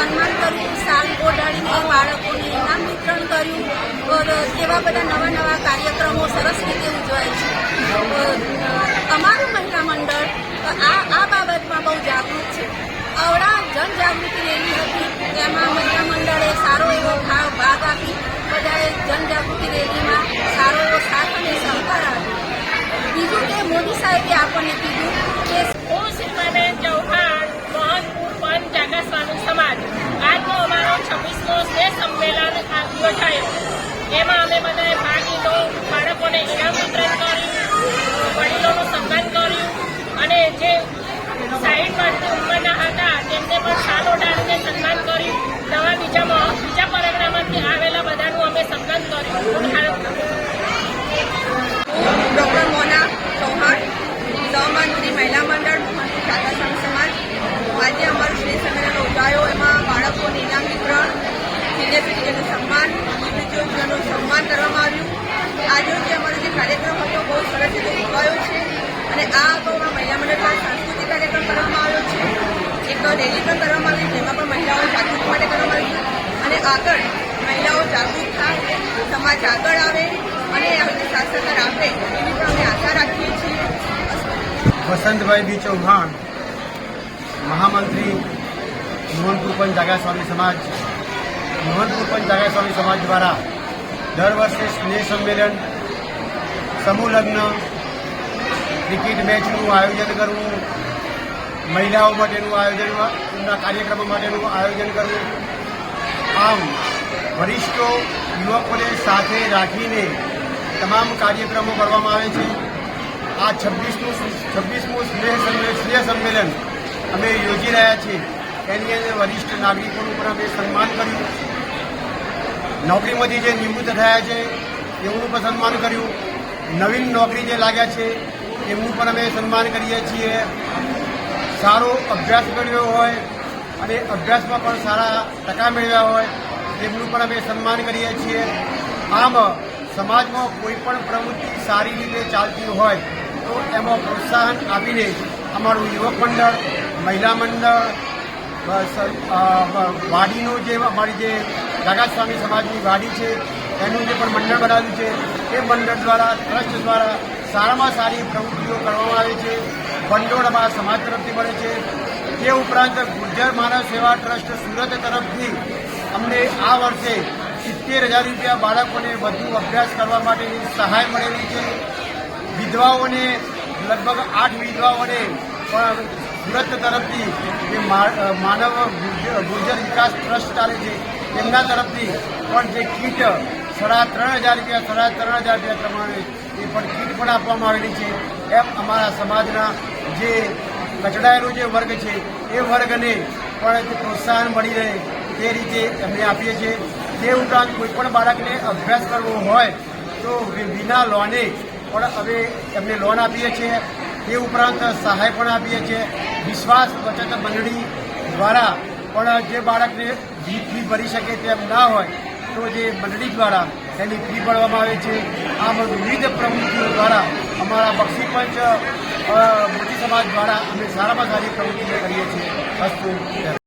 સન્માન કર્યું, સાલ ઓઢાડીને બાળકોને ઇનામ વિતરણ કર્યું. એવા બધા નવા નવા કાર્યક્રમો સરસ રીતે ઉજવાય છે. અમારું મહિલા મંડળ આ આ બાબતમાં બહુ જાગૃત છે. અવળા જનજાગૃતિ રેલી હતી તેમાં બાળકોને ઇનામ વિતરણ કર્યું વડીલોનું સન્માન કર્યું અને જે સાઈઠ વર્ષની ઉંમરના હતા તેમને પણ શાલ ઓઢાડીને સન્માન કર્યું નવા બીજા મહ- બીજા પરગણામાંથી આવેલા બધાનું અમે સન્માન કર્યું ડૉક્ટર મોના ચૌહાણ સહમંત્રી મહિલા મંડળ મોહનપુર ટાટા સંઘ સમાજ આજે અમારું શ્રી સંમેલન યોજાયો એમાં બાળકોને ઇનામ વિતરણ સિનિયર સિટીઝનનું સન્માન ઇન્ડિવિજ્યુઅલનું સન્માન કરવામાં આવ્યું આજે જે અમારો જે કાર્યક્રમ હતો બહુ સરસ રીતે ઉજવાયો છે અને આ અગાઉમાં મહિલા મંડળ દ્વારા સાંસ્કૃતિક કાર્યક્રમ કરવામાં આવ્યો છે. એક રેલી પણ કરવામાં આવી જેમાં પણ મહિલાઓ જાગૃતિ માટે કરવામાં આવી અને આગળ મહિલાઓ જાગૃત થાય, સમાજ આગળ આવે અને આવી રીતે સાથ સહકાર આપે એની પણ અમે આશા રાખીએ છીએ. વસંતભાઈ બી ચૌહાણ, મહામંત્રી મોહનપુર પંચ જાગા સ્વામી સમાજ મોહનપુર પંચ જાગા સ્વામી સમાજ દ્વારા દર વર્ષે સ્નેહ સંમેલન, સમૂહ લગ્ન ક્રિકેટ મેચનું આયોજન કરવું, મહિલાઓ માટેનું આયોજન એમના કાર્યક્રમો માટેનું આયોજન કરવું. આમ, વરિષ્ઠો યુવકોને સાથે રાખીને તમામ કાર્યક્રમો કરવામાં આવે છે. આ છવ્વીસમું છવ્વીસમું સ્નેહ સ્નેહ સંમેલન અમે યોજી રહ્યા છીએ. એની અંદર વરિષ્ઠ નાગરિકોનું પણ અમે સન્માન કર્યું. નોકરીમાંથી જે નિવૃત્ત થયા છે એમનું પણ સન્માન કર્યું. નવીન નોકરી જે લાગ્યા છે એમનું પણ અમે સન્માન કરીએ છીએ. સારો અભ્યાસ કર્યો હોય અને અભ્યાસમાં પણ સારા ટકા મેળવ્યા હોય, એમનું પણ અમે સન્માન કરીએ છીએ. આમ, સમાજમાં કોઈ પણ પ્રવૃત્તિ સારી રીતે ચાલતી હોય, તો એમાં પ્રોત્સાહન આપીને અમારું યુવક મંડળ, મહિલા મંડળ વાડીનું જે અમારી જે ગાગાસ્વામી સમાજની વાડી છે, એનું જે પણ મંડળ બનાવ્યું છે, એ મંડળ દ્વારા, ટ્રસ્ટ દ્વારા સારામાં સારી પ્રવૃત્તિઓ કરવામાં આવે છે. ભંડોળ અમારા સમાજ તરફથી મળે છે. તે ઉપરાંત ગુર્જર માનવ સેવા ટ્રસ્ટ સુરત તરફથી અમને આ વર્ષે સિત્તેર હજાર રૂપિયા બાળકોને વધુ અભ્યાસ કરવા માટેની સહાય મળેલી છે. વિધવાઓને લગભગ આઠ વિધવાઓને પણ સુરત તરફથી જે માનવ ગુર્જર વિકાસ ટ્રસ્ટ ચાલે છે, તેમના તરફથી પણ જે કીટ સાડા ત્રણ હજાર રૂપિયા, સાડા ત્રણ હજાર રૂપિયા પ્રમાણે પણ કીટ પણ આપવામાં આવેલી છે. એમ અમારા સમાજના જે કચડાયેલો જે વર્ગ છે, એ વર્ગને પણ પ્રોત્સાહન મળી રહે તે રીતે અમે આપીએ છીએ. તે ઉપરાંત કોઈ પણ બાળકને અભ્યાસ કરવો હોય, તો વિના લોને પણ અમે એમને લોન આપીએ છીએ. તે ઉપરાંત સહાય પણ આપીએ છીએ. વિશ્વાસ બચત મંડળી દ્વારા પણ જે બાળકને જીત ફી ભરી શકે તેમ ના હોય, તો જે મંડળી દ્વારા એની ફી ભરવામાં આવે છે. આમ વિવિધ પ્રવૃત્તિઓ દ્વારા અમારા બક્ષી પંચ મોટી સમાજ દ્વારા અમે સારામાં સારી પ્રવૃત્તિઓ કરીએ છીએ. અસ્તુ